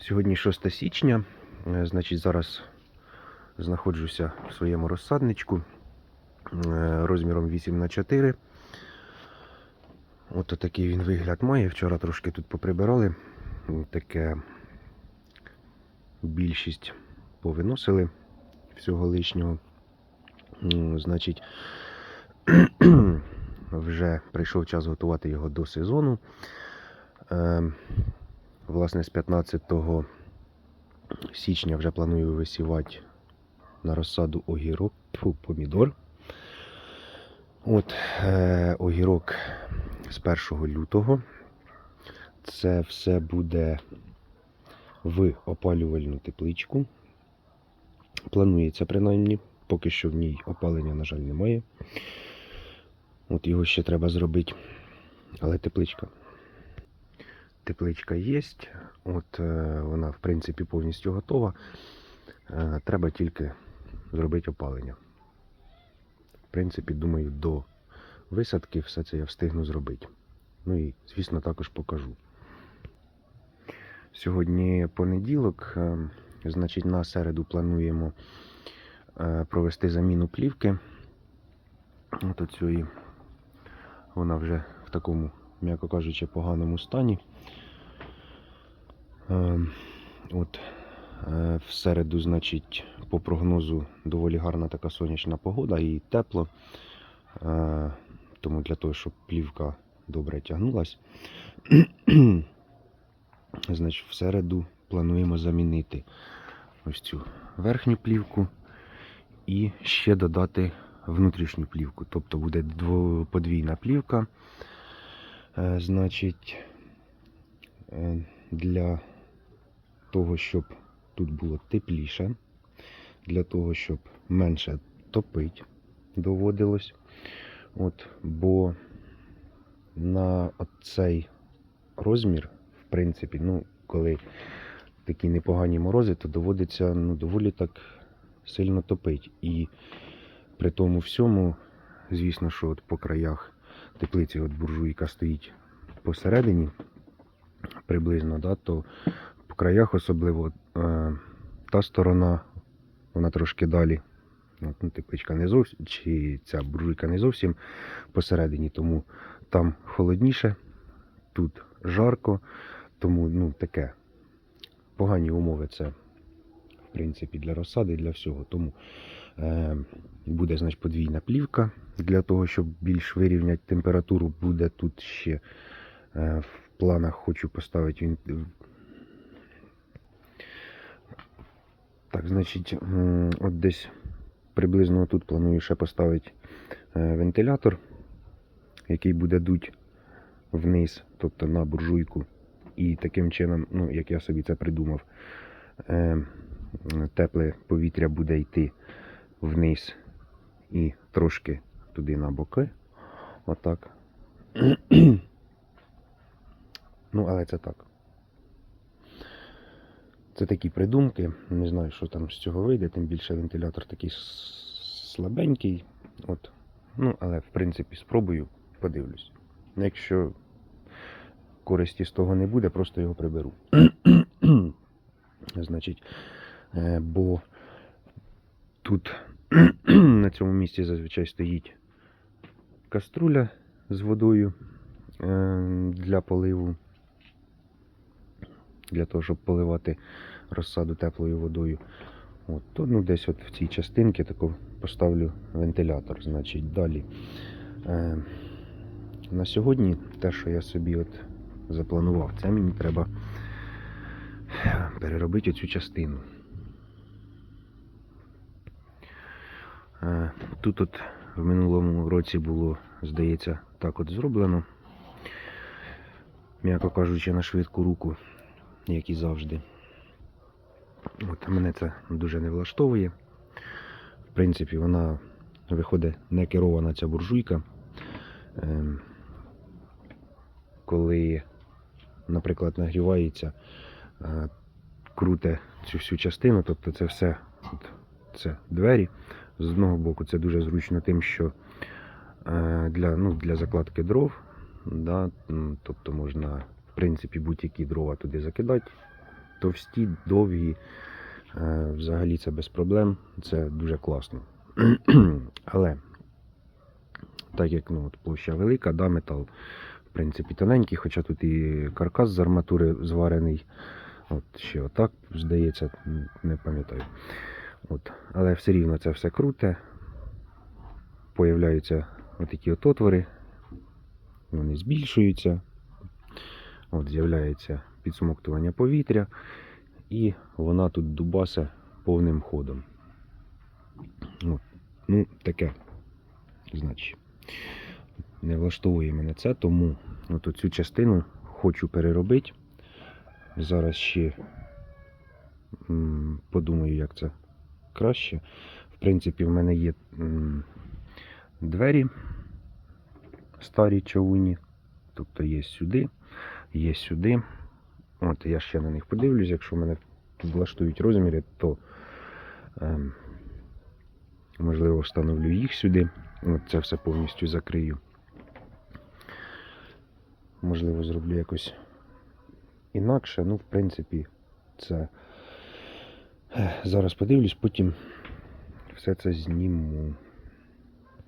Сьогодні 6 січня. Е, Значить, зараз знаходжуся в своєму розсадничку е, розміром 8 на 4 От такий він вигляд має. Вчора трошки тут поприбирали. Таке більшість повиносили всього лишнього. Значить, вже прийшов час готувати його до сезону. Власне, з 15 січня вже планую висівати на розсаду огірок, фу, помідор. От е, огірок з 1 лютого. Це все буде в опалювальну тепличку. Планується принаймні, поки що в ній опалення, на жаль, немає. От його ще треба зробити. Але тепличка тепличка є. От е, вона, в принципі, повністю готова. Е, треба тільки зробити опалення. В принципі, думаю, до висадки все це я встигну зробити. Ну і, звісно, також покажу. Сьогодні понеділок, е, значить, на середу плануємо провести заміну плівки. От оцієї. Вона вже в такому, м'яко кажучи, поганому стані. Е, От е, в середу, значить, по прогнозу доволі гарна така сонячна погода і тепло. Е, Тому для того, щоб плівка добре тягнулась, значить, в середу плануємо замінити ось цю верхню плівку і ще додати внутрішню плівку. Тобто буде подвійна плівка. Е, Значить, е, для того, щоб тут було тепліше, для того, щоб менше топить доводилось. От, бо на цей розмір, в принципі, ну, коли такі непогані морози, то доводиться ну, доволі так сильно топить. І при тому всьому, звісно, що от по краях теплиці от буржуйка стоїть посередині приблизно, да, то по краях особливо е, та сторона, вона трошки далі. От, ну, тепличка не зовсім, чи ця буржуйка не зовсім посередині, тому там холодніше, тут жарко, тому ну, таке погані умови це, в принципі, для розсади, для всього. Тому е, буде значить, подвійна плівка для того, щоб більш вирівняти температуру. Буде тут ще е, в планах хочу поставити він. Так, значить, от десь приблизно тут планую ще поставити е, вентилятор, який буде дуть вниз, тобто на буржуйку. І таким чином, ну, як я собі це придумав, е, тепле повітря буде йти вниз і трошки туди на боки. Отак. ну, але це так. Це такі придумки. Не знаю, що там з цього вийде, тим більше вентилятор такий слабенький. От. Ну, але в принципі спробую, подивлюсь. Якщо користі з того не буде, просто його приберу. Значить, е, бо тут на цьому місці зазвичай стоїть каструля з водою е, для поливу, для того, щоб поливати розсаду теплою водою. От, то, ну, десь от в цій частинці тако поставлю вентилятор. Значить, далі. Е, на сьогодні те, що я собі от запланував, це мені треба переробити цю частину. Е, Тут от в минулому році було, здається, так от зроблено. М'яко кажучи, на швидку руку, як і завжди. От мене це дуже не влаштовує. В принципі, вона виходить не керована ця буржуйка. Ем, Коли, наприклад, нагрівається, е, круте цю всю частину, тобто це все це двері. З одного боку це дуже зручно тим, що е, для, ну, для закладки дров, да, тобто можна в принципі будь-які дрова туди закидати товсті, довгі. Е, Взагалі це без проблем, це дуже класно. Але так як ну, от площа велика, да, метал, в принципі, тоненький, хоча тут і каркас з арматури зварений. От ще отак, здається, не пам'ятаю. От. Але все рівно це все круте. Появляються отакі от отвори, вони збільшуються. От, з'являється підсмоктування повітря, і вона тут дубасе повним ходом. От. Ну, таке, значить, не влаштовує мене це, тому от цю частину хочу переробити. Зараз ще подумаю, як це краще. В принципі, в мене є двері старі чавуні, тобто є сюди, є сюди. От я ще на них подивлюсь, якщо мене влаштують розміри, то ем, можливо встановлю їх сюди. От це все повністю закрию. Можливо, зроблю якось інакше. Ну, в принципі, це зараз подивлюсь, потім все це зніму.